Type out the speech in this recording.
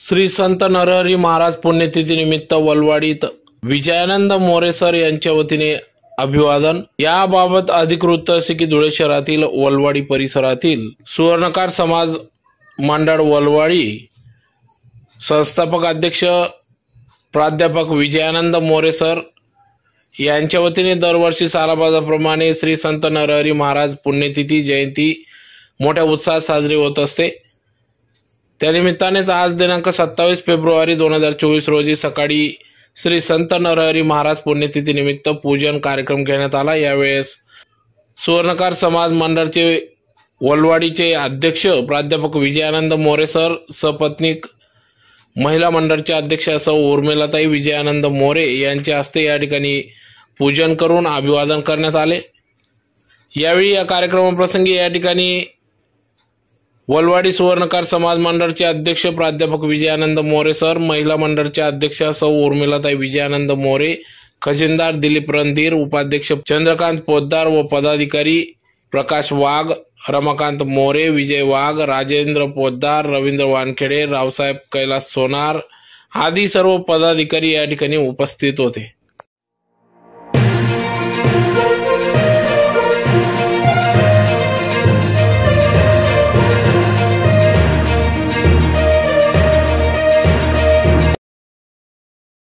श्री संत नरहरी महाराज पुण्यतिथीनिमित्त वलवाडीत विजयानंद मोरे सर यांच्या वतीने अभिवादन. याबाबत अधिकृत असे की धुळे शहरातील वलवाडी परिसरातील सुवर्णकार समाज मंडळ वलवाडी संस्थापक अध्यक्ष प्राध्यापक विजयानंद मोरे सर यांच्या वतीने दरवर्षी सालाबाजाप्रमाणे श्री संत नरहरी महाराज पुण्यतिथी जयंती मोठ्या उत्साहात साजरी होत असते. त्यानिमित्तानेच आज दिनांक सत्तावीस फेब्रुवारी दोन हजार चोवीस रोजी सकाळी श्री संत नरहरी महाराज पुण्यतिथीनिमित्त पूजन कार्यक्रम घेण्यात आला. यावेळेस सुवर्णकार समाज मंडळचे वलवाडीचे अध्यक्ष प्राध्यापक विजयानंद मोरे सर सपत्नीक महिला मंडळच्या अध्यक्ष सौ उर्मिलाताई विजयानंद मोरे यांच्या हस्ते या ठिकाणी पूजन करून अभिवादन करण्यात आले. यावेळी या कार्यक्रमाप्रसंगी या ठिकाणी वलवाडी सुवर्णकार समाज मंडळचे अध्यक्ष प्राध्यापक विजयानंद मोरे सर महिला मंडळच्या अध्यक्षा सौ उर्मिलाताई विजयानंद मोरे खजिनदार दिलीप रणधीर उपाध्यक्ष चंद्रकांत पोद्दार व पदाधिकारी प्रकाश वाघ रमाकांत मोरे विजय वाघ राजेंद्र पोद्दार रवींद्र वानखेडे रावसाहेब कैलास सोनार आदी सर्व पदाधिकारी या ठिकाणी उपस्थित होते.